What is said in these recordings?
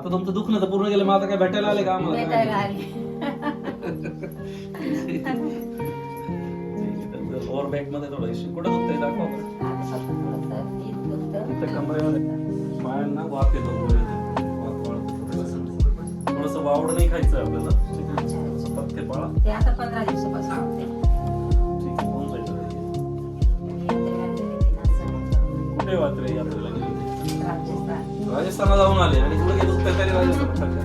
आता तुमचं दुखणं तर पूर्ण गेलं मग आता काय भेटायला आले का आम्हाला भेटायला लोअर बॅकमध्ये थोडं कुठं दुखतंय दाखवा बरं. इथं कमरेमध्ये पायांना वाफ येतो थोडस वावड नाही खायचं आपल्याला अच्छा, अच्छा. पथ्य पाळा ते आता पंधरा दिवसापासून होते ठीक आहे, होऊन जाईल. कुठे वाचले यात्रेला राजस्थानला जाऊन आले आणि कुठे गेलो तरी राजस्थान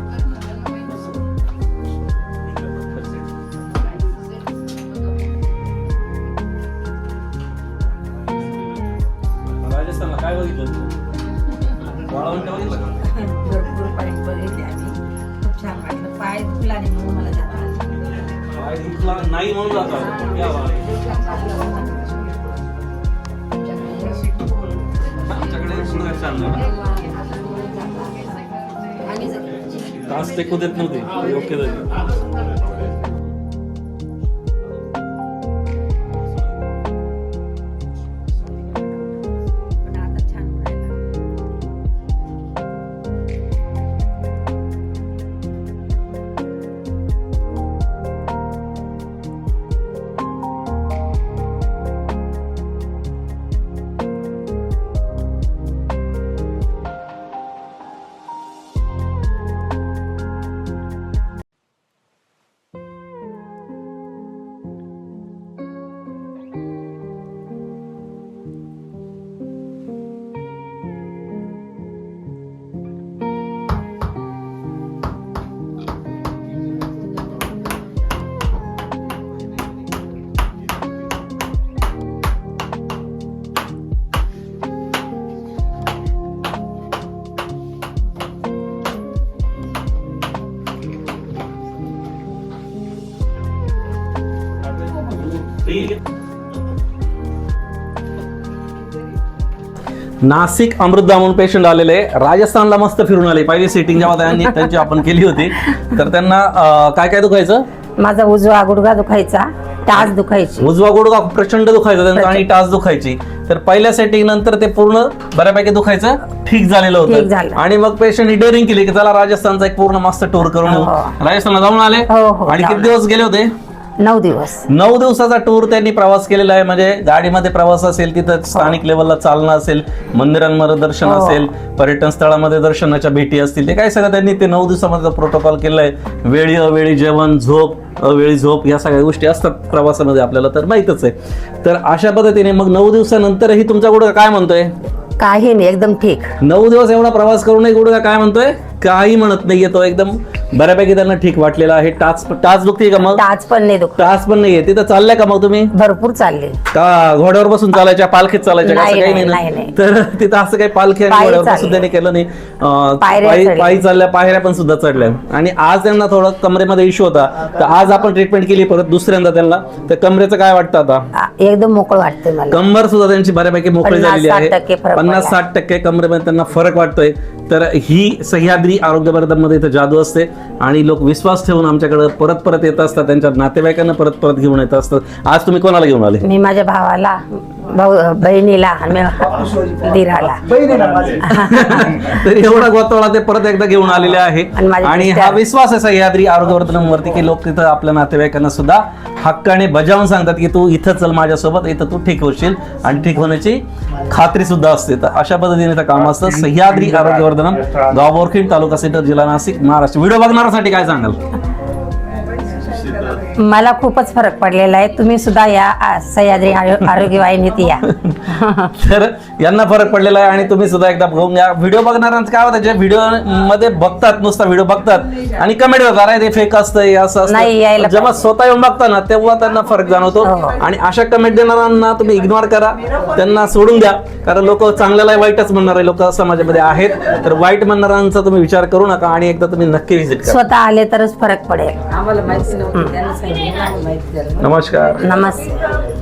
राजस्थानला काय बघितलं तू? वाळवंट बघितलं का? भरपूर पाणी बघितले आम्ही. खूप छान वाटलं. पाय दुखला नाही म्हणून मला जाता आलं. पाय दुखला नाही म्हणून जातो या वा. आमच्याकडे सुद्धा छान аз те кодет нуди, јоке да नाशिक अमृतदा म्हणून पेशंट आलेले. राजस्थानला मस्त फिरून आले. पहिली सेटिंग जेव्हा त्यांनी त्यांची आपण केली होती. तर त्यांना अं, काय काय दुखायचं? माझा उजवा गुडघा दुखायचा टाच दुखायची. उजवा गुडघा प्रचंड दुखायचा त्यांचा आणि टाच दुखायची. तर पहिल्या सेटिंग नंतर ते पूर्ण बऱ्यापैकी दुखायचं ठीक झालेलं ठीक होतं झालं. आणि मग पेशंट डेअरिंग केली की चला राजस्थानचा एक पूर्ण मस्त टूर करून येऊ. हो. राजस्थानला जाऊन आले. हो, हो, आणि किती जाऊन दिवस गेले होते? नऊ दिवस. नऊ दिवसाचा टूर त्यांनी प्रवास केलेला आहे. म्हणजे गाडीमध्ये प्रवास असेल तिथं स्थानिक लेवलला चालणं असेल मंदिरांमध्ये दर्शन हो. असेल पर्यटन स्थळामध्ये दर्शनाच्या भेटी असतील ते काय सगळं त्यांनी ते नऊ दिवसामध्ये प्रोटोकॉल केलेला आहे वेळी अवेळी जेवण झोप अवेळी झोप या सगळ्या गोष्टी असतात प्रवासामध्ये आपल्याला तर माहीतच आहे. तर अशा पद्धतीने मग नऊ दिवसानंतरही तुमचा गुडघा काय म्हणतोय? काही नाही एकदम ठीक. नऊ दिवस एवढा प्रवास करूनही गुडघा काय म्हणतोय? काही म्हणत नाहीये तो एकदम. बऱ्यापैकी त्यांना ठीक वाटलेला आहे. टाच टाच दुखते का मग? टाच पण नाही दुखत. टाच पण नाहीये. तिथं चाललंय का मग तुम्ही? भरपूर चालले. का घोड्यावर बसून चालायच्या पालखीत चालायच्या का? असं नाही, काही नाही, नाही नाही, ना? नाही. तर तिथं असं काही पालखी आणि पायी घोड्यावर बसून चालले. त्यांनी केलं नाही. अं, पायऱ्या पायी चढल्या. पायी चालल्या पायऱ्या पण सुद्धा चढल्या. आणि आज त्यांना थोडं कमरेमध्ये इश्यू होता. तर आज आपण ट्रीटमेंट केली परत दुसऱ्यांदा त्यांना. तर कमरेचं काय वाटतं आता? आ, एकदम मोकळ वाटतंय मला. कंबर सुद्धा त्यांची बऱ्यापैकी मोकळी पन्नास, झालेली आहे. साठ टक्के फरक पन्नास पडला. साठ टक्के कमरेमध्ये त्यांना फरक वाटतोय. तर ही सह्याद्री आरोग्यमध्ये इथं जादू असते. आणि लोक विश्वास ठेवून आमच्याकडे परत परत येत असतात त्यांच्या नातेवाईकांना परत परत घेऊन येत असतात. आज तुम्ही कोणाला घेऊन आले? मी माझ्या भावाला. भाऊ बहिणीला आणि दिराला. तर एवढा गोतावळा ते परत एकदा घेऊन आलेले आहे. आणि माझे आणि हा मिस्टर- विश्वास आहे सह्याद्री आरोग्यवर्धनवरती की लोक तिथं आपल्या नातेवाईकांना सुद्धा हक्काने बजावून सांगतात की तू इथं चल माझ्यासोबत इथं तू ठीक होशील. आणि ठीक होण्याची खात्री सुद्धा असते. तर अशा पद्धतीने ते काम असतं. सह्याद्री आरोग्यवर्धनम गाव बोरखिंड तालुका सेंटर जिल्हा नाशिक महाराष्ट्र. व्हिडिओ बघणाऱ्यासाठी काय सांगाल? मला खूपच फरक पडलेला आहे. तुम्ही सुद्धा या आ, सह्याद्री आरो- आरोग्य वाहिनीत या. तर यांना फरक पडलेला आहे आणि तुम्ही सुद्धा एकदा बघून घ्या. व्हिडिओ बघणाऱ्यांचं काय होतं जे व्हिडिओमध्ये बघतात नुसता व्हिडिओ बघतात आणि कमेंट होतात अरे ते फेक असतं हे असं नाही, यायला असतं जेव्हा स्वतः येऊन बघता ना तेव्हा त्यांना फरक जाणवतो. हो. आणि अशा कमेंट देणाऱ्यांना तुम्ही इग्नोर करा. त्यांना सोडून द्या. कारण लोक चांगल्याला वाईटच म्हणणारे लोक समाजामध्ये आहेत. तर वाईट म्हणणाऱ्यांचा तुम्ही विचार करू नका आणि एकदा तुम्ही नक्की व्हिजिट करा. स्वतः आले तरच फरक पडेल. आम्हाला माहिती नव्हतं त्यांना नमस्कार. नमस्ते.